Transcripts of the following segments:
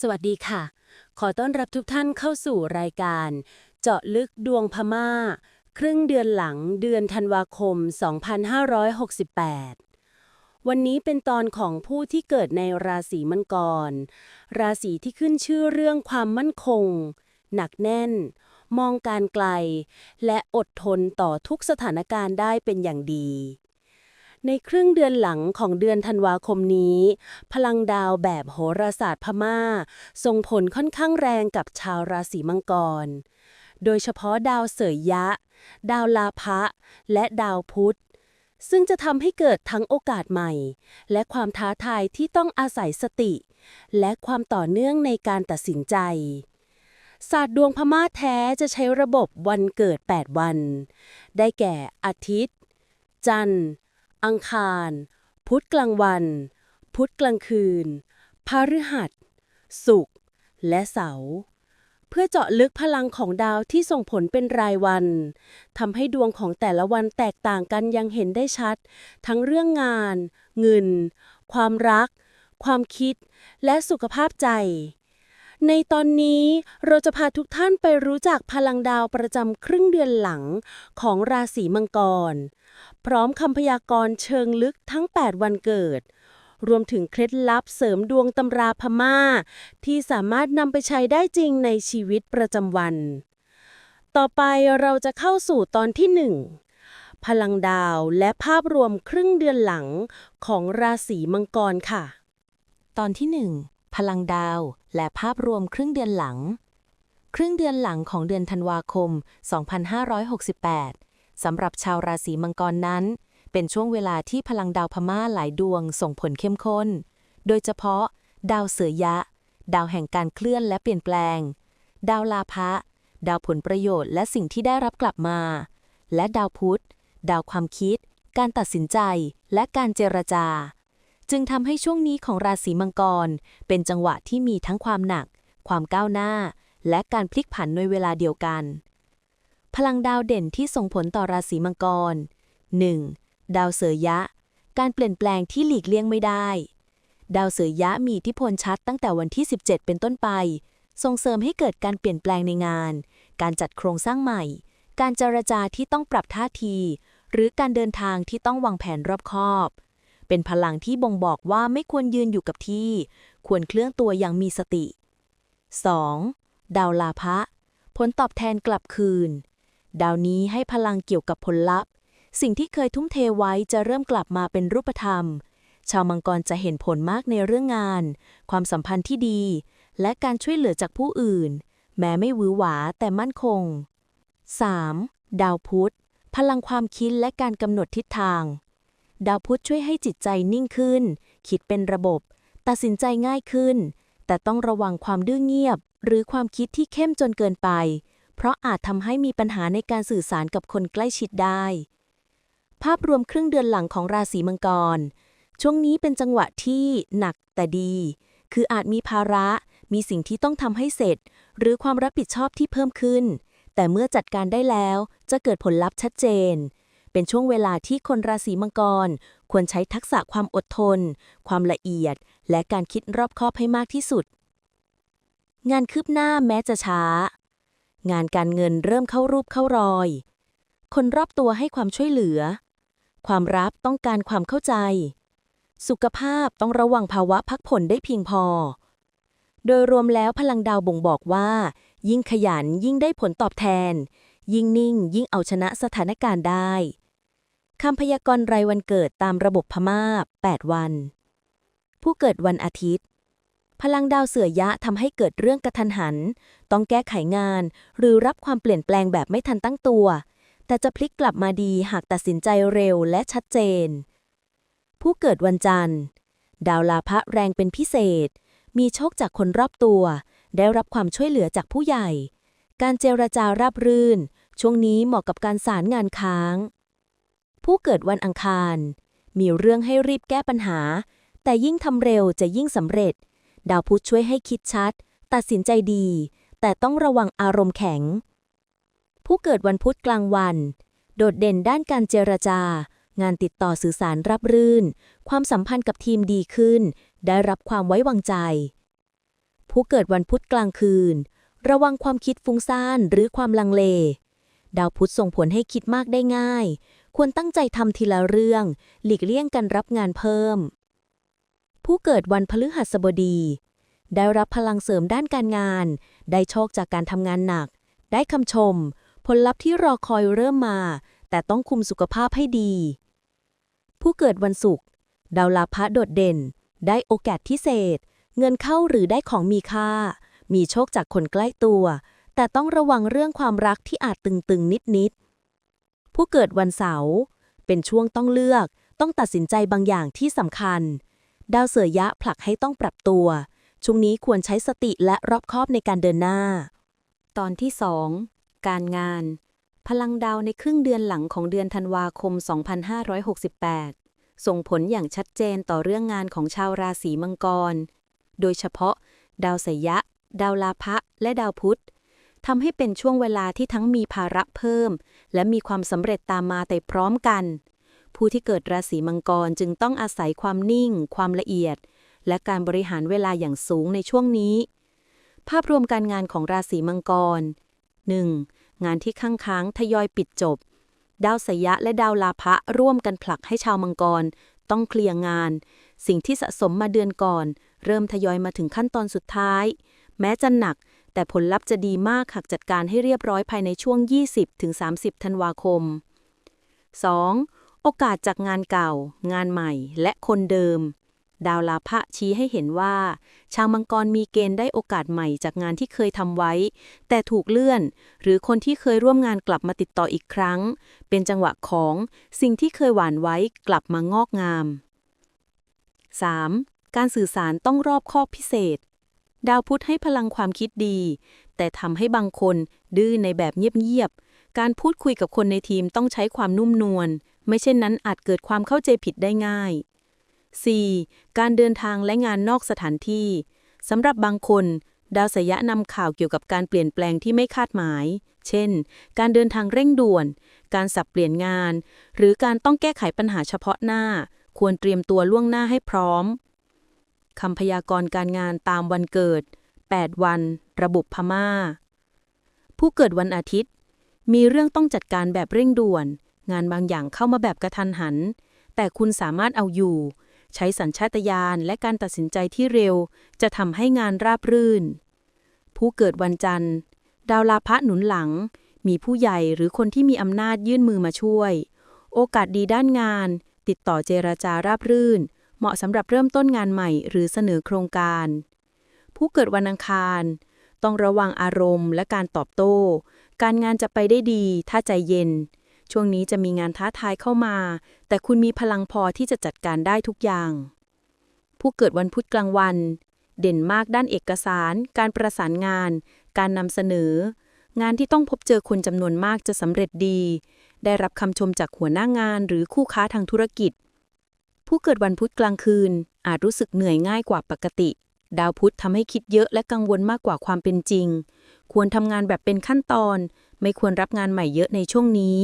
สวัสดีค่ะ ขอต้อนรับทุกท่านเข้าสู่รายการ เจาะลึกดวงพม่า ครึ่งเดือนหลังเดือนธันวาคม 2568 วันนี้เป็นตอนของผู้ที่เกิดในราศีมังกร ราศีที่ขึ้นชื่อเรื่องความมั่นคง หนักแน่น มองการไกล และอดทนต่อทุกสถานการณ์ได้เป็นอย่างดี ในครึ่งเดือนหลังของเดือนธันวาคมนี้ พลังดาวแบบโหราศาสตร์พม่าส่งผลค่อนข้างแรงกับชาวราศีมังกร โดยเฉพาะดาวเสยยะ ดาวลาภะและดาวพุธซึ่งจะทำให้เกิดทั้งโอกาสใหม่ และความท้าทายที่ต้องอาศัยสติ และความต่อเนื่องในการตัดสินใจ ศาสตร์ดวงพม่าแท้จะใช้ระบบวันเกิด 8 วัน ได้แก่อาทิตย์ จันทร์ อังคาร พุธกลางวัน พุธกลางคืน พฤหัส ศุกร์ และเสาร์เพื่อเจาะลึกพลังของดาวที่ส่งผลเป็นรายวันทำให้ดวงของแต่ละวันแตกต่างกันยังเห็นได้ชัด ทั้งเรื่องงาน เงิน ความรัก ความคิด และสุขภาพใจ ในตอนนี้เราจะพาทุกท่านไปรู้จักพลังดาวประจำครึ่งเดือนหลังของราศีมังกร พร้อมคำพยากรณ์เชิงลึกทั้ง 8 วันเกิด รวมถึงเคล็ดลับเสริมดวงตำราพม่า ที่สามารถนำไปใช้ได้จริงในชีวิตประจำวัน ต่อไปเราจะเข้าสู่ตอนที่ 1 พลังดาวและภาพรวมครึ่งเดือนหลังของราศีมังกรค่ะ ตอนที่ 1 พลังดาวและภาพรวมครึ่งเดือนหลัง ครึ่งเดือนหลังของเดือนธันวาคม 2568 สำหรับชาวราศีมังกรนั้น เป็นช่วงเวลาที่พลังดาวพม่าหลายดวงส่งผลเข้มข้น โดยเฉพาะ ดาวเสือยะ ดาวแห่งการเคลื่อนและเปลี่ยนแปลง ดาวลาภะดาวผลประโยชน์และสิ่งที่ได้รับกลับมา และดาวพุธ ดาวความคิด การตัดสินใจ และการเจรจา จึงทำให้ช่วงนี้ของราศีมังกร เป็นจังหวะที่มีทั้งความหนัก ความก้าวหน้า และการพลิกผันในเวลาเดียวกัน พลังดาวเด่นที่ส่งผลต่อราศีมังกร 1. ดาวเสือยะ การเปลี่ยนแปลงที่หลีกเลี่ยงไม่ได้ ดาวเสือยะมีอิทธิพลชัดตั้งแต่วันที่ 17 เป็นต้นไป ส่งเสริมให้เกิดการเปลี่ยนแปลงในงาน การจัดโครงสร้างใหม่ การเจรจาที่ต้องปรับท่าที หรือการเดินทางที่ต้องวางแผนรอบคอบ เป็นพลังที่บ่งบอกว่าไม่ควรยืนอยู่กับที่ ควรเคลื่อนตัวอย่างมีสติ 2. ดาวลาภะผลตอบแทนกลับคืน ดาวนี้ให้พลังเกี่ยวกับผลลัพธ์ สิ่งที่เคยทุ่มเทไว้จะเริ่มกลับมาเป็นรูปธรรม ชาวมังกรจะเห็นผลมากในเรื่องงาน ความสัมพันธ์ที่ดี และการช่วยเหลือจากผู้อื่น แม้ไม่หวือหวาแต่มั่นคง 3. ดาวพุธ พลังความคิดและการกำหนดทิศทาง ดาวพุธช่วยให้จิตใจนิ่งขึ้น คิดเป็นระบบ ตัดสินใจง่ายขึ้น แต่ต้องระวังความดื้อเงียบ หรือความคิดที่เข้มจนเกินไป เพราะอาจทำให้มีปัญหาในการสื่อสารกับคนใกล้ชิดได้ ภาพรวมครึ่งเดือนหลังของราศีมังกร ช่วงนี้เป็นจังหวะที่หนักแต่ดี คืออาจมีภาระ มีสิ่งที่ต้องทำให้เสร็จ หรือความรับผิดชอบที่เพิ่มขึ้น แต่เมื่อจัดการได้แล้วจะเกิดผลลัพธ์ชัดเจน เป็นช่วงเวลาที่คนราศีมังกร ควรใช้ทักษะความอดทน ความละเอียด และการคิดรอบคอบให้มากที่สุดงานคืบหน้าแม้จะช้า งานการเงินเริ่มเข้ารูปเข้ารอย คนรอบตัวให้ความช่วยเหลือ ความรับต้องการความเข้าใจ สุขภาพต้องระวังภาวะพักผ่อนได้เพียงพอ โดยรวมแล้วพลังดาวบ่งบอกว่า ยิ่งขยันยิ่งได้ผลตอบแทน ยิ่งนิ่งยิ่งเอาชนะสถานการณ์ได้คำพยากรณ์รายวันเกิดตามระบบพม่า 8 วัน ผู้เกิดวันอาทิตย์ พลังดาวเสือยะทำให้เกิดเรื่องกระทันหัน ต้องแก้ไขงาน หรือรับความเปลี่ยนแปลงแบบไม่ทันตั้งตัว แต่จะพลิกกลับมาดีหากตัดสินใจเร็วและชัดเจน ผู้เกิดวันจันทร์ ดาวลาภะแรงเป็นพิเศษ มีโชคจากคนรอบตัว ได้รับความช่วยเหลือจากผู้ใหญ่ การเจรจาราบรื่น ช่วงนี้เหมาะกับการสารงานค้าง ผู้เกิดวันอังคาร มีเรื่องให้รีบแก้ปัญหา แต่ยิ่งทำเร็วจะยิ่งสำเร็จ ดาวพุธช่วยให้คิดชัด ตัดสินใจดี แต่ต้องระวังอารมณ์แข็ง ผู้เกิดวันพุธกลางวัน โดดเด่นด้านการเจรจา งานติดต่อสื่อสารรับรื่น ความสัมพันธ์กับทีมดีขึ้น ได้รับความไว้วางใจ ผู้เกิดวันพุธกลางคืน ระวังความคิดฟุ้งซ่านหรือความลังเล ดาวพุธส่งผลให้คิดมากได้ง่าย ควรตั้งใจทำทีละเรื่อง หลีกเลี่ยงการรับงานเพิ่ม ผู้เกิดวันพฤหัสบดี ได้รับพลังเสริมด้านการงาน ได้โชคจากการทำงานหนัก ได้คำชม ผลลัพธ์ที่รอคอยเริ่มมา แต่ต้องคุมสุขภาพให้ดี ผู้เกิดวันศุกร์ดาวลาภะโดดเด่น ได้โอกาสพิเศษ เงินเข้าหรือได้ของมีค่า มีโชคจากคนใกล้ตัว แต่ต้องระวังเรื่องความรักที่อาจตึงๆนิดๆผู้เกิดวันเสาร์เป็นช่วงต้องเลือก ต้องตัดสินใจบางอย่างที่สำคัญ ดาวเสือยะผลักให้ต้องปรับตัว ช่วงนี้ควรใช้สติและรอบคอบในการเดินหน้า ตอนที่ 2 การงาน พลังดาวในครึ่งเดือนหลังของเดือนธันวาคม 2568 ส่งผลอย่างชัดเจนต่อเรื่องงานของชาวราศีมังกร โดยเฉพาะ ดาวไสยะ ดาวลาภะและดาวพุธทำให้เป็นช่วงเวลาที่ทั้งมีภาระเพิ่ม และมีความสำเร็จตามมาแต่พร้อมกัน ผู้ที่เกิดราศีมังกรจึงต้องอาศัยความนิ่ง ความละเอียด และการบริหารเวลาอย่างสูงในช่วงนี้ ภาพรวมการงานของราศีมังกร 1. งานที่ค้างค้างทยอยปิดจบ ดาวสยะและดาวลาภะร่วมกันผลักให้ชาวมังกร ต้องเคลียร์งาน สิ่งที่สะสมมาเดือนก่อน เริ่มทยอยมาถึงขั้นตอนสุดท้าย แม้จะหนักแต่ผลลัพธ์จะดีมากหากจัดการให้เรียบร้อยภายในช่วง 20-30 ธันวาคม 2. โอกาสจากงานเก่า งานใหม่ และคนเดิม ดาวลาภะชี้ให้เห็นว่า ชาวมังกรมีเกณฑ์ได้โอกาสใหม่จากงานที่เคยทำไว้ แต่ถูกเลื่อน หรือคนที่เคยร่วมงานกลับมาติดต่ออีกครั้ง เป็นจังหวะของสิ่งที่เคยหวานไว้กลับมางอกงาม 3. การสื่อสารต้องรอบคอบพิเศษ ดาวพุธให้พลังความคิดดี แต่ทำให้บางคนดื้อในแบบเงียบๆการพูดคุยกับคนในทีมต้องใช้ความนุ่มนวล ไม่เช่นนั้นอาจเกิดความเข้าใจผิดได้ง่าย 4. การเดินทางและงานนอกสถานที่สำหรับบางคน ดาวสยะนำข่าวเกี่ยวกับการเปลี่ยนแปลงที่ไม่คาดหมาย เช่น การเดินทางเร่งด่วน การสับเปลี่ยนงาน หรือการต้องแก้ไขปัญหาเฉพาะหน้า ควรเตรียมตัวล่วงหน้าให้พร้อมคำพยากรณ์การงานตามวันเกิด 8 วัน ระบบพม่า ผู้เกิดวันอาทิตย์ มีเรื่องต้องจัดการแบบเร่งด่วน งานบางอย่างเข้ามาแบบกระทันหัน แต่คุณสามารถเอาอยู่ ใช้สัญชาตญาณและการตัดสินใจที่เร็ว จะทำให้งานราบรื่น ผู้เกิดวันจันทร์ ดาวลาภะหนุนหลัง มีผู้ใหญ่หรือคนที่มีอำนาจยื่นมือมาช่วย โอกาสดีด้านงาน ติดต่อเจราจาราบรื่น เหมาะสำหรับเริ่มต้นงานใหม่ หรือเสนอโครงการ ผู้เกิดวันอังคาร ต้องระวังอารมณ์และการตอบโต้ การงานจะไปได้ดี ถ้าใจเย็น ช่วงนี้จะมีงานท้าทายเข้ามา แต่คุณมีพลังพอที่จะจัดการได้ทุกอย่าง ผู้เกิดวันพุธกลางวัน เด่นมากด้านเอกสาร การประสานงาน การนำเสนอ งานที่ต้องพบเจอคนจำนวนมากจะสำเร็จดี ได้รับคำชมจากหัวหน้างานหรือคู่ค้าทางธุรกิจ ผู้เกิดวันพุธกลางคืน อาจรู้สึกเหนื่อยง่ายกว่าปกติ ดาวพุธทำให้คิดเยอะและกังวลมากกว่าความเป็นจริง ควรทำงานแบบเป็นขั้นตอน ไม่ควรรับงานใหม่เยอะในช่วงนี้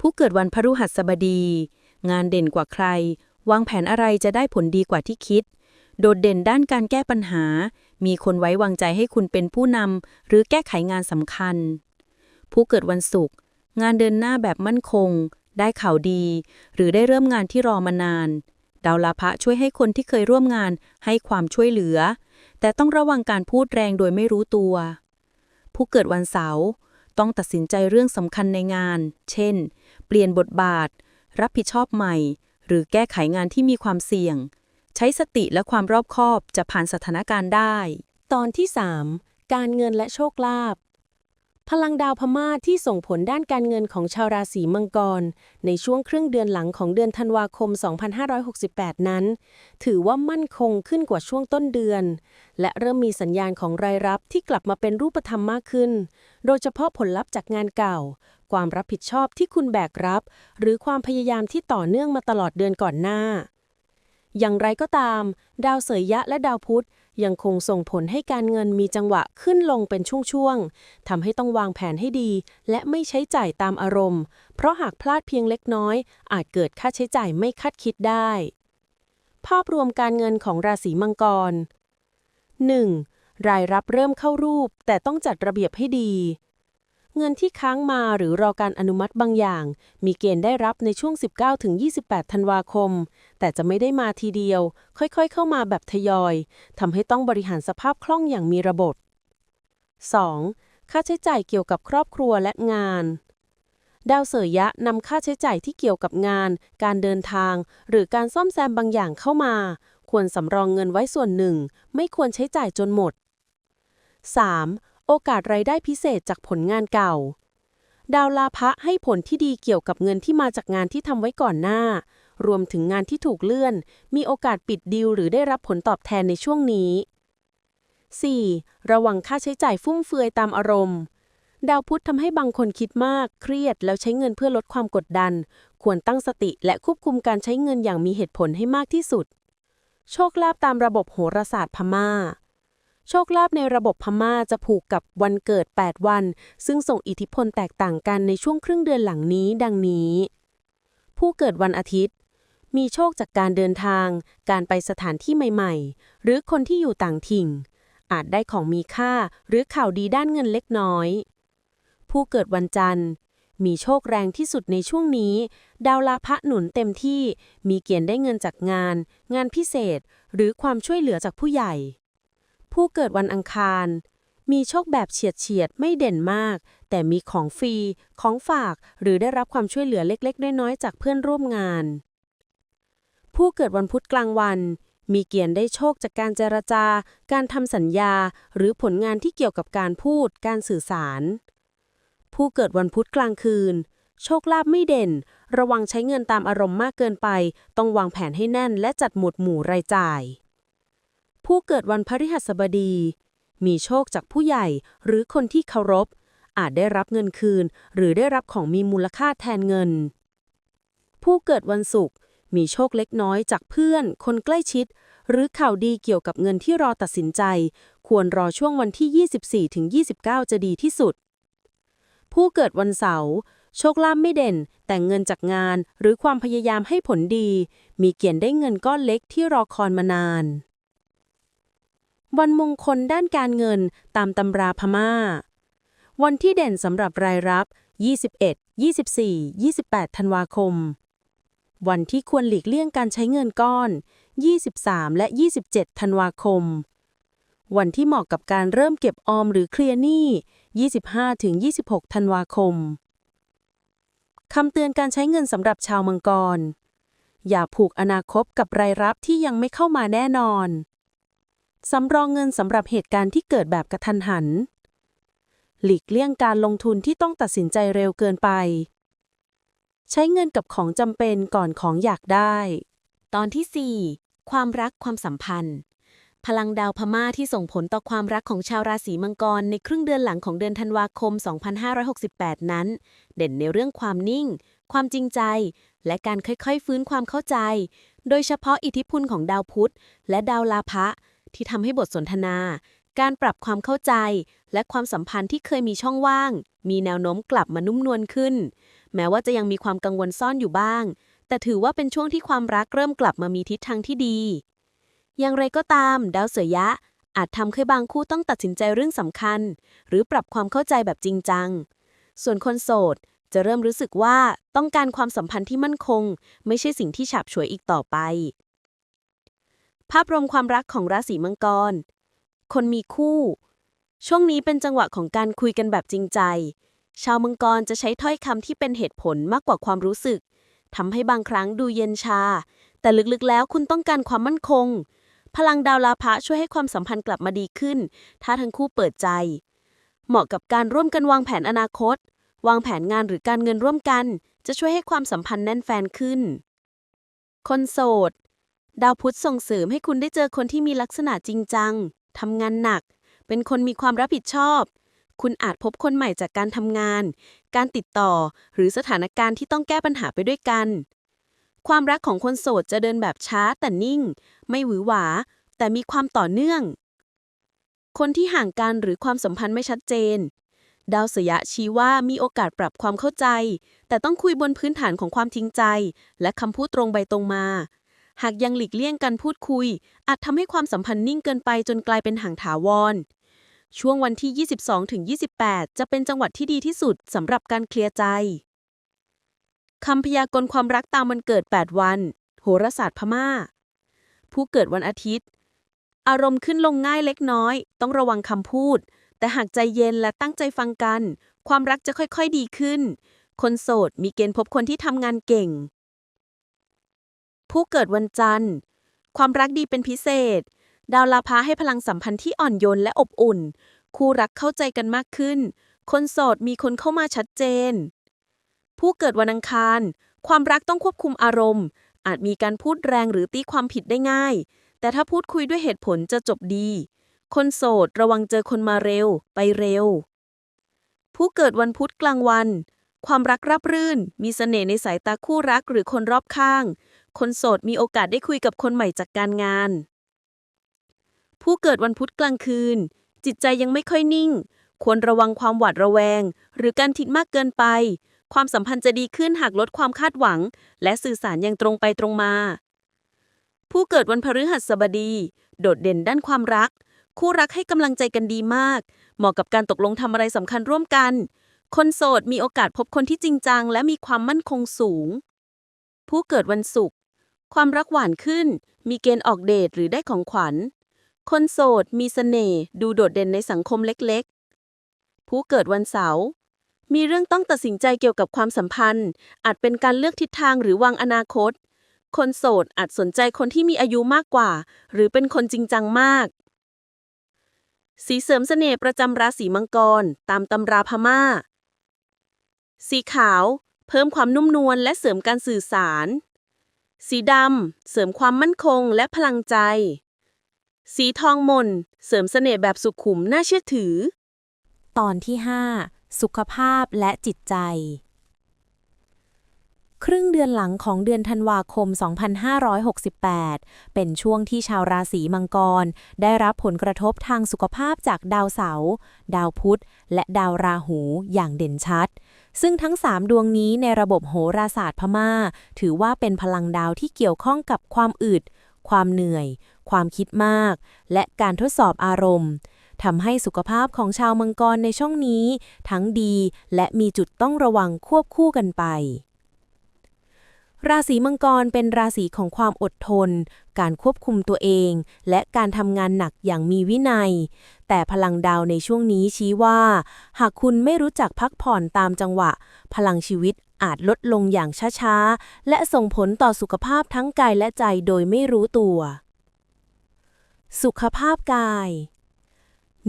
ผู้เกิดวันพฤหัสบดี งานเด่นกว่าใคร วางแผนอะไรจะได้ผลดีกว่าที่คิด โดดเด่นด้านการแก้ปัญหา มีคนไว้วางใจให้คุณเป็นผู้นำหรือแก้ไขงานสำคัญ ผู้เกิดวันศุกร์งานเดินหน้าแบบมั่นคง ได้ข่าวดี หรือได้เริ่มงานที่รอมานาน ดาวลาภะช่วยให้คนที่เคยร่วมงานให้ความช่วยเหลือ แต่ต้องระวังการพูดแรงโดยไม่รู้ตัว ผู้เกิดวันเสาร์ต้องตัดสินใจเรื่องสำคัญในงาน เช่น เปลี่ยนบทบาท รับผิดชอบใหม่ หรือแก้ไขงานที่มีความเสี่ยง ใช้สติและความรอบคอบจะผ่านสถานการณ์ได้ ตอนที่ 3 การเงินและโชคลาภพลังดาวพม่าที่ส่งผลด้านการเงินของชาวราศีมังกร ในช่วงครึ่งเดือนหลังของเดือนธันวาคม 2568 นั้น ถือว่ามั่นคงขึ้นกว่าช่วงต้นเดือน และเริ่มมีสัญญาณของรายรับที่กลับมาเป็นรูปธรรมมากขึ้น โดยเฉพาะผลลัพธ์จากงานเก่า ความรับผิดชอบที่คุณแบกรับ หรือความพยายามที่ต่อเนื่องมาตลอดเดือนก่อนหน้า อย่างไรก็ตาม ดาวเสยยะและดาวพุธยังคงส่งผลให้การเงินมีจังหวะขึ้นลงเป็นช่วงๆทำให้ต้องวางแผนให้ดี และไม่ใช้จ่ายตามอารมณ์ เพราะหากพลาดเพียงเล็กน้อย อาจเกิดค่าใช้จ่ายไม่คาดคิดได้ ภาพรวมการเงินของราศีมังกร 1. รายรับเริ่มเข้ารูป แต่ต้องจัดระเบียบให้ดี เงินที่ค้างมาหรือรอการอนุมัติบางอย่าง มีเกณฑ์ได้รับในช่วง 19-28 ธันวาคม แต่จะไม่ได้มาทีเดียว ค่อยๆ เข้ามาแบบทยอยทำให้ต้องบริหารสภาพคล่องอย่างมีระบบ 2. ค่าใช้จ่ายเกี่ยวกับครอบครัวและงานดาวเสยยะนำค่าใช้จ่ายที่เกี่ยวกับงาน การเดินทาง หรือการซ่อมแซมบางอย่างเข้ามา ควรสำรองเงินไว้ส่วนหนึ่ง ไม่ควรใช้จ่ายจนหมด 3. โอกาสรายได้พิเศษจากผลงานเก่า ดาวลาภะให้ผลที่ดีเกี่ยวกับเงินที่มาจากงานที่ทำไว้ก่อนหน้า รวมถึงงานที่ถูกเลื่อน มีโอกาสปิดดีลหรือได้รับผลตอบแทนในช่วงนี้ 4. ระวังค่าใช้จ่ายฟุ่มเฟือยตามอารมณ์ ดาวพุธทำให้บางคนคิดมาก เครียดแล้วใช้เงินเพื่อลดความกดดัน ควรตั้งสติและควบคุมการใช้เงินอย่างมีเหตุผลให้มากที่สุด โชคลาภตามระบบโหราศาสตร์พม่า โชคลาภในระบบพม่าจะผูกกับวันเกิด 8 วัน ซึ่งส่งอิทธิพลแตกต่างกันในช่วงครึ่งเดือนหลังนี้ดังนี้ ผู้เกิดวันอาทิตย์ มีโชคจากการเดินทาง การไปสถานที่ใหม่ๆ หรือคนที่อยู่ต่างถิ่นอาจได้ของมีค่าหรือข่าวดีด้านเงินเล็กน้อย ผู้เกิดวันจันทร์ มีโชคแรงที่สุดในช่วงนี้ ดาวลาภะหนุนเต็มที่มีเกณฑ์ได้เงินจากงาน งานพิเศษ หรือความช่วยเหลือจากผู้ใหญ่ ผู้เกิดวันอังคาร มีโชคแบบเฉียดเฉียดไม่เด่นมาก แต่มีของฟรี ของฝาก หรือได้รับความช่วยเหลือเล็กๆ น้อยๆ จากเพื่อนร่วมงาน ผู้เกิดวันพุธกลางวัน มีเกียรติได้โชคจากการเจรจา การทำสัญญา หรือผลงานที่เกี่ยวกับการพูด การสื่อสาร ผู้เกิดวันพุธกลางคืน โชคลาภไม่เด่น ระวังใช้เงินตามอารมณ์มากเกินไป ต้องวางแผนให้แน่นและจัดหมวดหมู่รายจ่าย ผู้เกิดวันพฤหัสบดี มีโชคจากผู้ใหญ่หรือคนที่เคารพ อาจได้รับเงินคืน หรือได้รับของมีมูลค่าแทนเงิน ผู้เกิดวันศุกร์มีโชคเล็กน้อยจากเพื่อน คนใกล้ชิด หรือข่าวดีเกี่ยวกับเงินที่รอตัดสินใจ ควรรอช่วงวันที่ 24-29 จะดีที่สุด ผู้เกิดวันเสาร์โชคลาภไม่เด่น แต่เงินจากงานหรือความพยายามให้ผลดี มีเกียรติได้เงินก้อนเล็กที่รอคอยมานาน วันมงคลด้านการเงินตามตำราพม่า วันที่เด่นสำหรับรายรับ 21 24 28 ธันวาคม วันที่ควรหลีกเลี่ยงการใช้เงินก้อน 23 และ 27 ธันวาคม วันที่เหมาะกับการเริ่มเก็บออมหรือเคลียร์หนี้ 25-26 ธันวาคม คำเตือนการใช้เงินสำหรับชาวมังกร อย่าผูกอนาคตกับรายรับที่ยังไม่เข้ามาแน่นอน สำรองเงินสำหรับเหตุการณ์ที่เกิดแบบกระทันหัน หลีกเลี่ยงการลงทุนที่ต้องตัดสินใจเร็วเกินไป ใช้เงินกับของจำเป็นก่อนของอยากได้ ตอนที่ 4 ความรักความสัมพันธ์ พลังดาวพม่าที่ส่งผลต่อความรักของชาวราศีมังกรในครึ่งเดือนหลังของเดือนธันวาคม 2568 นั้น เด่นในเรื่องความนิ่ง ความจริงใจ และการค่อยๆ ฟื้นความเข้าใจ โดยเฉพาะอิทธิพลของดาวพุธและดาวลาภะ ที่ทำให้บทสนทนา การปรับความเข้าใจ และความสัมพันธ์ที่เคยมีช่องว่าง มีแนวโน้มกลับมานุ่มนวลขึ้น แม้ว่าจะยังมีความกังวลซ่อนอยู่บ้าง แต่ถือว่าเป็นช่วงที่ความรักเริ่มกลับมามีทิศทางที่ดี อย่างไรก็ตาม ดาวเสือยะ อาจทำให้บางคู่ต้องตัดสินใจเรื่องสำคัญ หรือปรับความเข้าใจแบบจริงจัง ส่วนคนโสดจะเริ่มรู้สึกว่าต้องการความสัมพันธ์ที่มั่นคง ไม่ใช่สิ่งที่ฉาบฉวยอีกต่อไป ภาพรวมความรักของราศีมังกร คนมีคู่ ช่วงนี้เป็นจังหวะของการคุยกันแบบจริงใจ ชาวมังกรจะใช้ถ้อยคำที่เป็นเหตุผลมากกว่าความรู้สึกทำให้บางครั้งดูเย็นชา แต่ลึกๆแล้วคุณต้องการความมั่นคง พลังดาวลาภะช่วยให้ความสัมพันธ์กลับมาดีขึ้น ถ้าทั้งคู่เปิดใจ เหมาะกับการร่วมกันวางแผนอนาคต วางแผนงานหรือการเงินร่วมกัน จะช่วยให้ความสัมพันธ์แน่นแฟนขึ้น คนโสด ดาวพุธส่งเสริมให้คุณได้เจอคนที่มีลักษณะจริงจัง ทำงานหนัก เป็นคนมีความรับผิดชอบ คุณอาจพบคนใหม่จากการทำงาน การติดต่อ หรือสถานการณ์ที่ต้องแก้ปัญหาไปด้วยกัน ความรักของคนโสดจะเดินแบบช้าแต่นิ่ง ไม่หวือหวา แต่มีความต่อเนื่อง คนที่ห่างกันหรือความสัมพันธ์ไม่ชัดเจน ดาวเสยะชี้ว่ามีโอกาสปรับความเข้าใจ แต่ต้องคุยบนพื้นฐานของความจริงใจ และคำพูดตรงไปตรงมา หากยังหลีกเลี่ยงการพูดคุย อาจทำให้ความสัมพันธ์นิ่งเกินไปจนกลายเป็นห่างถาวร ช่วงวันที่ 22ถึง28 จะเป็นจังหวัดที่ดีที่สุดสำหรับการเคลียร์ใจคำพยากรณ์ความรักตามวันเกิด 8 วัน โหราศาสตร์พม่า ผู้เกิดวันอาทิตย์ อารมณ์ขึ้นลงง่ายเล็กน้อย ต้องระวังคำพูด แต่หากใจเย็นและตั้งใจฟังกัน ความรักจะค่อยๆดีขึ้น คนโสดมีเกณฑ์พบคนที่ทำงานเก่ง ผู้เกิดวันจันทร์ ความรักดีเป็นพิเศษ ดาวลาพาให้พลังสัมพันธ์ที่อ่อนโยนและอบอุ่น คู่รักเข้าใจกันมากขึ้น คนโสดมีคนเข้ามาชัดเจน ผู้เกิดวันอังคาร ความรักต้องควบคุมอารมณ์ อาจมีการพูดแรงหรือตีความผิดได้ง่าย แต่ถ้าพูดคุยด้วยเหตุผลจะจบดี คนโสดระวังเจอคนมาเร็ว ไปเร็ว ผู้เกิดวันพุธกลางวัน ความรักราบรื่น มีเสน่ห์ในสายตาคู่รักหรือคนรอบข้าง คนโสดมีโอกาสได้คุยกับคนใหม่จากการงาน ผู้เกิดวันพุธกลางคืน จิตใจยังไม่ค่อยนิ่ง ควรระวังความหวาดระแวง หรือการคิดมากเกินไป ความสัมพันธ์จะดีขึ้นหากลดความคาดหวัง และสื่อสารอย่างตรงไปตรงมา ผู้เกิดวันพฤหัสบดี โดดเด่นด้านความรัก คู่รักให้กำลังใจกันดีมาก เหมาะกับการตกลงทำอะไรสำคัญร่วมกันคนโสดมีโอกาสพบคนที่จริงจัง และมีความมั่นคงสูง ผู้เกิดวันศุกร์ ความรักหวานขึ้น มีเกณฑ์ออกเดทหรือได้ของขวัญ คนโสด มีเสน่ห์ดูโดดเด่นในสังคมเล็กๆ ผู้เกิดวันเสาร์มีเรื่องต้องตัดสินใจเกี่ยวกับความสัมพันธ์ อาจเป็นการเลือกทิศทางหรือวางอนาคต คนโสดอาจสนใจคนที่มีอายุมากกว่า หรือเป็นคนจริงจังมาก สีเสริมเสน่ห์ประจำราศีมังกร ตามตำราพม่า สีขาว เพิ่มความนุ่มนวลและเสริมการสื่อสาร สีดำ เสริมความมั่นคงและพลังใจ สีทองมน เสริมเสน่ห์แบบสุขุมน่าเชื่อถือ ตอนที่ 5 สุขภาพและจิตใจ ครึ่งเดือนหลังของเดือนธันวาคม 2568 เป็นช่วงที่ชาวราศีมังกร ได้รับผลกระทบทางสุขภาพจากดาวเสาร์ดาวพุธ และดาวราหูอย่างเด่นชัด ซึ่งทั้ง 3 ดวงนี้ในระบบโหราศาสตร์พม่า ถือว่าเป็นพลังดาวที่เกี่ยวข้องกับความอึด ความเหนื่อย ความคิดมาก และการทดสอบอารมณ์ทำให้สุขภาพของชาวมังกรในช่วงนี้ ทั้งดีและมีจุดต้องระวังควบคู่กันไป ราศีมังกรเป็นราศีของความอดทน การควบคุมตัวเอง และการทำงานหนักอย่างมีวินัย แต่พลังดาวในช่วงนี้ชี้ว่า หากคุณไม่รู้จักพักผ่อนตามจังหวะ พลังชีวิตอาจลดลงอย่างช้าๆ และส่งผลต่อสุขภาพทั้งกายและใจโดยไม่รู้ตัว สุขภาพกาย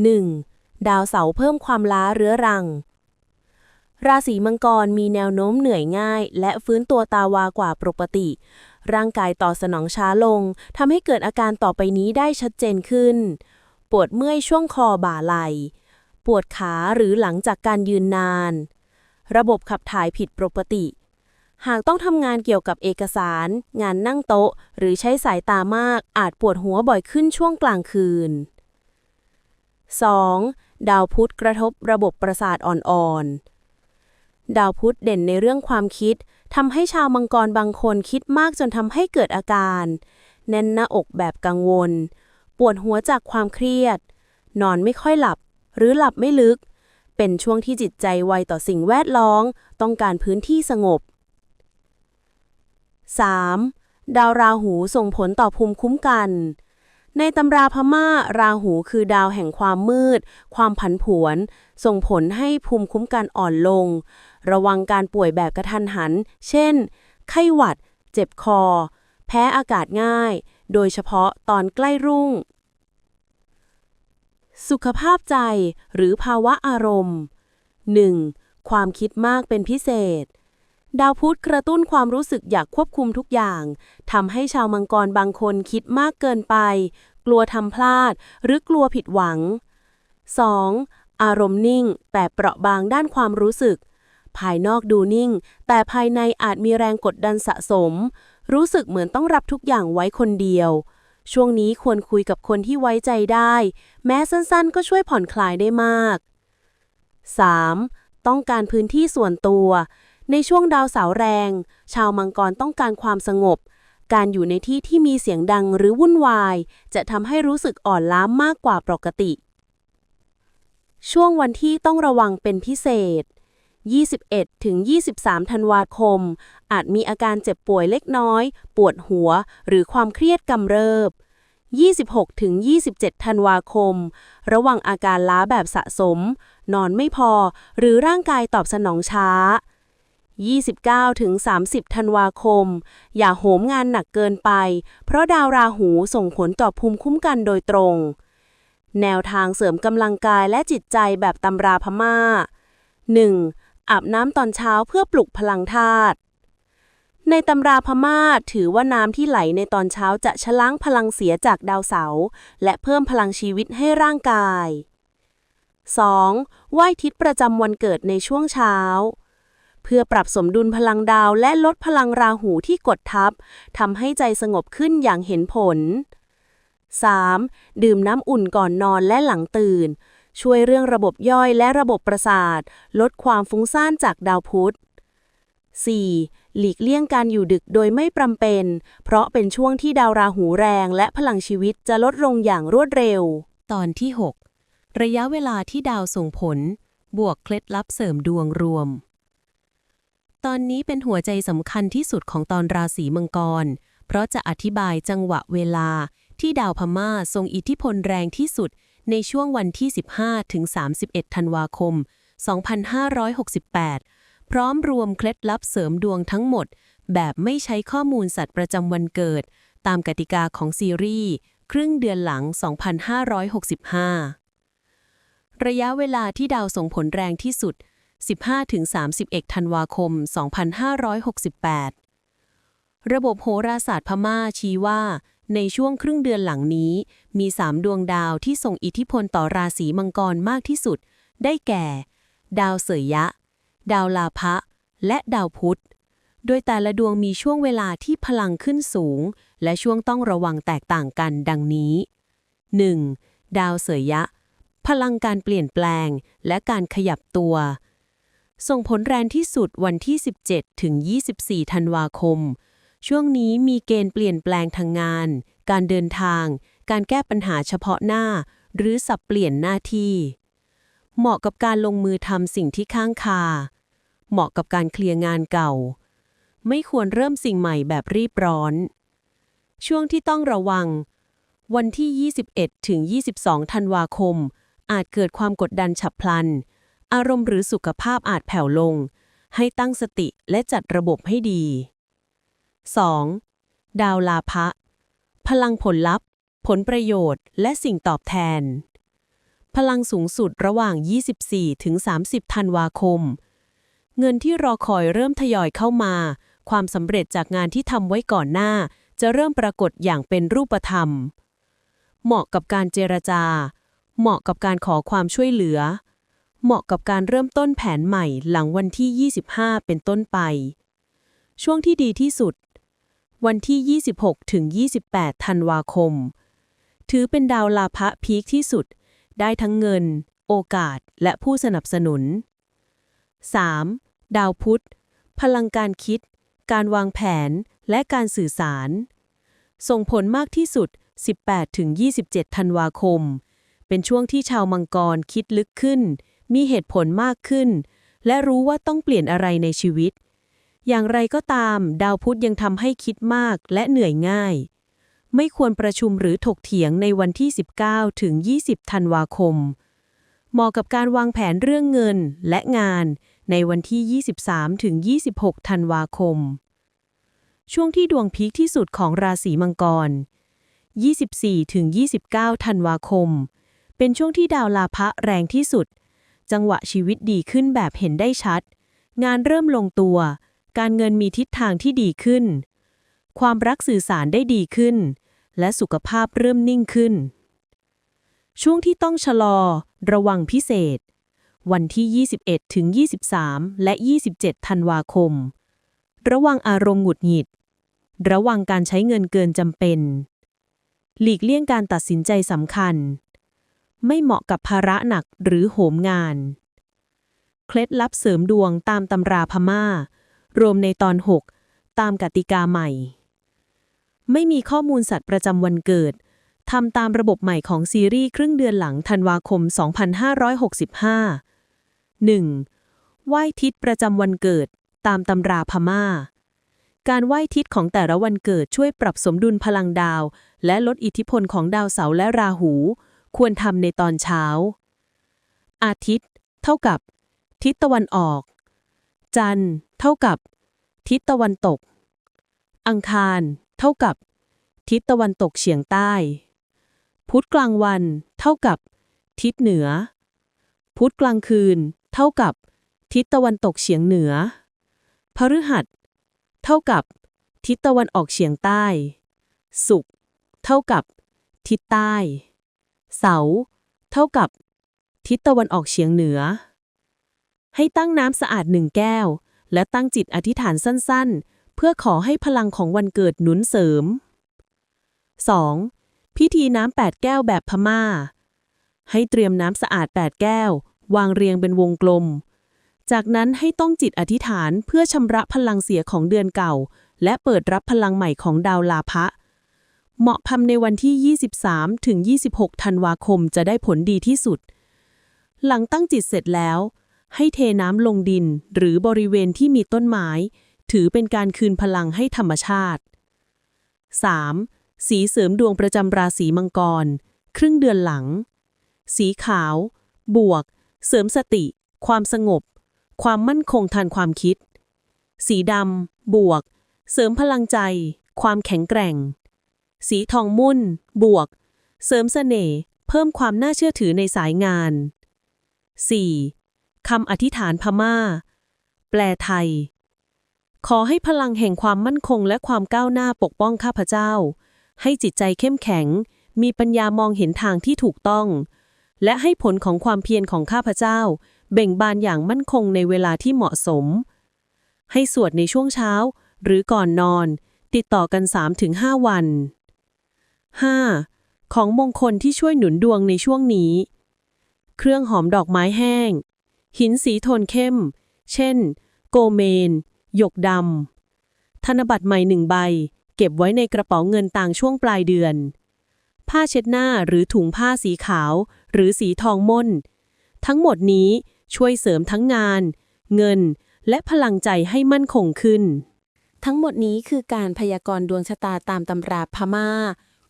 1. ดาวเสาร์เพิ่มความล้าเรื้อรัง ราศีมังกรมีแนวโน้มเหนื่อยง่าย และฟื้นตัวตาวากว่าปกติ ร่างกายตอบสนองช้าลงทำให้เกิดอาการต่อไปนี้ได้ชัดเจนขึ้น ปวดเมื่อยช่วงคอบ่าไหล่ปวดขาหรือหลังจากการยืนนาน ระบบขับถ่ายผิดปกติ หากต้องทำงานเกี่ยวกับเอกสาร งานนั่งโต๊ะ หรือใช้สายตามาก อาจปวดหัวบ่อยขึ้นช่วงกลางคืน 2. ดาวพุธกระทบระบบประสาทอ่อนๆ ดาวพุธเด่นในเรื่องความคิดทำให้ชาวมังกรบางคนคิดมากจนทำให้เกิดอาการ แน่นหน้าอกแบบกังวล ปวดหัวจากความเครียด นอนไม่ค่อยหลับ หรือหลับไม่ลึก เป็นช่วงที่จิตใจไวต่อสิ่งแวดล้อมต้องการพื้นที่สงบ 3. ดาวราหูส่งผลต่อภูมิคุ้มกัน ในตำราพม่า ราหูคือดาวแห่งความมืด ความผันผวน ส่งผลให้ภูมิคุ้มกันอ่อนลง ระวังการป่วยแบบกระทันหัน เช่น ไข้หวัด เจ็บคอ แพ้อากาศง่าย โดยเฉพาะตอนใกล้รุ่ง สุขภาพใจหรือภาวะอารมณ์ 1. ความคิดมากเป็นพิเศษ ดาวพุธกระตุ้นความรู้สึกอยากควบคุมทุกอย่างทำให้ชาวมังกรบางคนคิดมากเกินไป กลัวทำพลาด หรือกลัวผิดหวัง 2. อารมณ์นิ่ง แต่เปราะบางด้านความรู้สึก ภายนอกดูนิ่ง แต่ภายในอาจมีแรงกดดันสะสม รู้สึกเหมือนต้องรับทุกอย่างไว้คนเดียว ช่วงนี้ควรคุยกับคนที่ไว้ใจได้ แม้สั้นๆ ก็ช่วยผ่อนคลายได้มาก 3. ต้องการพื้นที่ส่วนตัว ในช่วงดาวเสาร์แรง ชาวมังกรต้องการความสงบ การอยู่ในที่ที่มีเสียงดังหรือวุ่นวาย จะทำให้รู้สึกอ่อนล้ามากกว่าปกติ ช่วงวันที่ต้องระวังเป็นพิเศษ 21 ถึง 23 ธันวาคม อาจมีอาการเจ็บป่วยเล็กน้อย ปวดหัว หรือความเครียดกำเริบ 26 ถึง 27 ธันวาคม ระวังอาการล้าแบบสะสม นอนไม่พอ หรือร่างกายตอบสนองช้า 29ถึง30 ธันวาคม อย่าโหมงานหนักเกินไป เพราะดาวราหูส่งผลต่อภูมิคุ้มกันโดยตรง แนวทางเสริมกำลังกายและจิตใจแบบตำราพมา่า 1. อาบน้ำตอนเช้าเพื่อปลุกพลังธาตุในตำราพม่าถือว่าน้ำที่ไหลในตอนเช้าจะชะล้างพลังเสียจากดาวเสาร์และเพิ่มพลังชีวิตให้ร่างกาย 2. ไหว้ทิศประจำวันเกิดในช่วงเช้า เพื่อปรับสมดุลพลังดาวและลดพลังราหูที่กดทับทำให้ใจสงบขึ้นอย่างเห็นผล 3. ดื่มน้ำอุ่นก่อนนอนและหลังตื่น ช่วยเรื่องระบบย่อยและระบบประสาท ลดความฟุ้งซ่านจากดาวพุธ 4. หลีกเลี่ยงการอยู่ดึกโดยไม่จำเป็น เพราะเป็นช่วงที่ดาวราหูแรงและพลังชีวิตจะลดลงอย่างรวดเร็ว ตอนที่ 6 ระยะเวลาที่ดาวส่งผล บวกเคล็ดลับเสริมดวงรวม ตอนนี้เป็นหัวใจสำคัญที่สุดของตอนราศีมังกร เพราะจะอธิบายจังหวะเวลาที่ดาวพม่าทรงอิทธิพลแรงที่สุดในช่วงวันที่ 15 ถึง 31 ธันวาคม 2568 พร้อมรวมเคล็ดลับเสริมดวงทั้งหมด แบบไม่ใช้ข้อมูลสัตว์ประจำวันเกิด ตามกติกาของซีรีส์ครึ่งเดือนหลัง 2565 ระยะเวลาที่ดาวส่งผลแรงที่สุด 15-31 ธันวาคม 2568 ระบบโหราศาสตร์พม่าชี้ว่า ในช่วงครึ่งเดือนหลังนี้ มี3ดวงดาวที่ส่งอิทธิพลต่อราศีมังกรมากที่สุด ได้แก่ ดาวเสยยะ ดาวลาภะ และดาวพุธ โดยแต่ละดวงมีช่วงเวลาที่พลังขึ้นสูง และช่วงต้องระวังแตกต่างกันดังนี้ 1. ดาวเสยยะ พลังการเปลี่ยนแปลงและการขยับตัว ส่งผลแรงที่สุดวันที่ 17 ถึง 24 ธันวาคม ช่วงนี้มีเกณฑ์เปลี่ยนแปลงทางงาน การเดินทาง การแก้ปัญหาเฉพาะหน้า หรือสับเปลี่ยนหน้าที่ เหมาะกับการลงมือทำสิ่งที่ข้างคา เหมาะกับการเคลียร์งานเก่า ไม่ควรเริ่มสิ่งใหม่แบบรีบร้อน ช่วงที่ต้องระวัง วันที่ 21 ถึง 22 ธันวาคม อาจเกิดความกดดันฉับพลัน อารมณ์หรือสุขภาพอาจแผ่วลง ให้ตั้งสติและจัดระบบให้ดี 2. ดาวลาภะพลังผลลัพธ์ ผลประโยชน์ และสิ่งตอบแทน พลังสูงสุดระหว่าง 24 ถึง 30 ธันวาคม เงินที่รอคอยเริ่มทยอยเข้ามา ความสำเร็จจากงานที่ทำไว้ก่อนหน้า จะเริ่มปรากฏอย่างเป็นรูปธรรม เหมาะกับการเจรจา เหมาะกับการขอความช่วยเหลือ เหมาะกับการเริ่มต้นแผนใหม่หลังวันที่ 25 เป็นต้นไป ช่วงที่ดีที่สุด วันที่ 26 ถึง 28 ธันวาคม ถือเป็นดาวลาภะพีคที่สุด ได้ทั้งเงิน โอกาส และผู้สนับสนุน 3. ดาวพุธ พลังการคิด การวางแผน และการสื่อสาร ส่งผลมากที่สุด 18ถึง27 ธันวาคม เป็นช่วงที่ชาวมังกรคิดลึกขึ้น มีเหตุผลมากขึ้น และรู้ว่าต้องเปลี่ยนอะไรในชีวิต อย่างไรก็ตาม ดาวพุธยังทำให้คิดมากและเหนื่อยง่าย ไม่ควรประชุมหรือถกเถียงในวันที่ 19 ถึง 20 ธันวาคม เหมาะกับการวางแผนเรื่องเงินและงานในวันที่ 23 ถึง 26 ธันวาคม ช่วงที่ดวงพีคที่สุดของราศีมังกร 24 ถึง 29 ธันวาคม เป็นช่วงที่ดาวลาภะแรงที่สุด จังหวะชีวิตดีขึ้นแบบเห็นได้ชัด งานเริ่มลงตัว การเงินมีทิศทางที่ดีขึ้น ความรักสื่อสารได้ดีขึ้น และสุขภาพเริ่มนิ่งขึ้น ช่วงที่ต้องชะลอ ระวังพิเศษ วันที่ 21 ถึง 23 และ 27 ธันวาคม ระวังอารมณ์หงุดหงิด ระวังการใช้เงินเกินจำเป็น หลีกเลี่ยงการตัดสินใจสำคัญ ไม่เหมาะกับภาระหนักหรือโหมงาน เคล็ดลับเสริมดวงตามตำราพม่า รวมในตอน 6 ตามกติกาใหม่ ไม่มีข้อมูลสัตว์ประจำวันเกิดทำตามระบบใหม่ของซีรีส์ครึ่งเดือนหลังธันวาคม 2565 1. ไหว้ทิศประจำวันเกิด ตามตำราพม่า การไหว้ทิศของแต่ละวันเกิดช่วยปรับสมดุลพลังดาว และลดอิทธิพลของดาวเสาร์และราหู ควรทำในตอนเช้า อาทิตย์ เท่ากับ ทิศตะวันออก จันทร์ เท่ากับ ทิศตะวันตก อังคาร เท่ากับ ทิศตะวันตกเฉียงใต้ พุธกลางวัน เท่ากับ ทิศเหนือ พุธกลางคืน เท่ากับ ทิศตะวันตกเฉียงเหนือ พฤหัส เท่ากับ ทิศตะวันออกเฉียงใต้ ศุกร์ เท่ากับ ทิศใต้ เสา เท่ากับ ทิศตะวันออกเฉียงเหนือ ให้ตั้งน้ำสะอาดหนึ่งแก้ว และตั้งจิตอธิษฐานสั้นๆ เพื่อขอให้พลังของวันเกิดหนุนเสริม 2. พิธีน้ำแปดแก้วแบบพม่า ให้เตรียมน้ำสะอาด 8 แก้ว วางเรียงเป็นวงกลม จากนั้นให้ต้องจิตอธิษฐานเพื่อชำระพลังเสียของเดือนเก่า และเปิดรับพลังใหม่ของดาวลาภะ เหมาะพำในวันที่ 23 ถึง 26 ธันวาคมจะได้ผลดีที่สุด หลังตั้งจิตเสร็จแล้ว ให้เทน้ำลงดินหรือบริเวณที่มีต้นไม้ ถือเป็นการคืนพลังให้ธรรมชาติ 3. สีเสริมดวงประจำราศีมังกร ครึ่งเดือนหลัง สีขาว บวก เสริมสติ ความสงบ ความมั่นคงทางความคิด สีดำบวก เสริมพลังใจ ความแข็งแกร่ง สีทองมุ่น บวก เสริมเสน่ห์ เพิ่มความน่าเชื่อถือในสายงาน 4. คำอธิษฐานพม่า แปลไทย ขอให้พลังแห่งความมั่นคงและความก้าวหน้าปกป้องข้าพเจ้า ให้จิตใจเข้มแข็ง มีปัญญามองเห็นทางที่ถูกต้อง และให้ผลของความเพียรของข้าพเจ้า เบ่งบานอย่างมั่นคงในเวลาที่เหมาะสม ให้สวดในช่วงเช้า หรือก่อนนอน ติดต่อกัน 3-5 วัน 5. ของมงคลที่ช่วยหนุนดวงในช่วงนี้ เครื่องหอมดอกไม้แห้ง หินสีโทนเข้ม เช่น โกเมน หยกดำ ธนบัตรใหม่หนึ่งใบ เก็บไว้ในกระเป๋าเงินต่างช่วงปลายเดือน ผ้าเช็ดหน้าหรือถุงผ้าสีขาว หรือสีทองม่น ทั้งหมดนี้ช่วยเสริมทั้งงาน เงิน และพลังใจให้มั่นคงขึ้น ทั้งหมดนี้คือการพยากรณ์ดวงชะตาตามตำราพม่า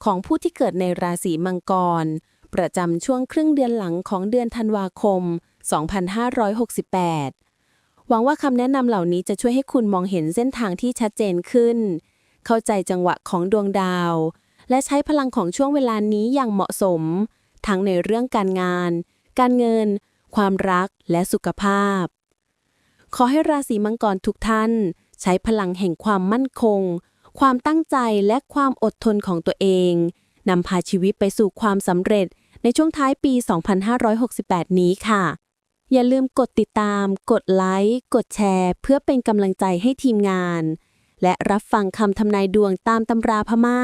ของผู้ที่เกิดในราศีมังกร ประจำช่วงครึ่งเดือนหลังของเดือนธันวาคม 2568 หวังว่าคำแนะนำเหล่านี้จะช่วยให้คุณมองเห็นเส้นทางที่ชัดเจนขึ้น เข้าใจจังหวะของดวงดาว และใช้พลังของช่วงเวลานี้อย่างเหมาะสม ทั้งในเรื่องการงาน การเงิน ความรักและสุขภาพ ขอให้ราศีมังกรทุกท่าน ใช้พลังแห่งความมั่นคง ความตั้งใจและความอดทนของตัวเองนำพาชีวิตไปสู่ความสำเร็จในช่วงท้ายปี 2568 นี้ค่ะ อย่าลืมกดติดตาม กดไลค์ กดแชร์ เพื่อเป็นกำลังใจให้ทีมงาน และรับฟังคำทำนายดวงตามตำราพม่า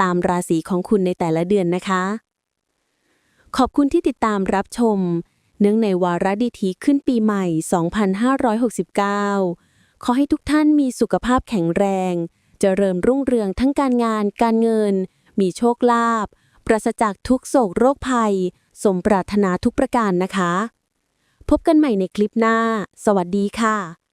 ตามราศีของคุณในแต่ละเดือนนะคะ ขอบคุณที่ติดตามรับชม เนื่องในวาระดิถีขึ้นปีใหม่ 2569 ขอให้ทุกท่านมีสุขภาพแข็งแรง จเจริญรุ่งเรืองทั้งการงาน การเงิน มีโชคลาภปราศจากทุกโศกโรคภัย สมปรารถนาทุกประการนะคะ พบกันใหม่ในคลิปหน้า สวัสดีค่ะ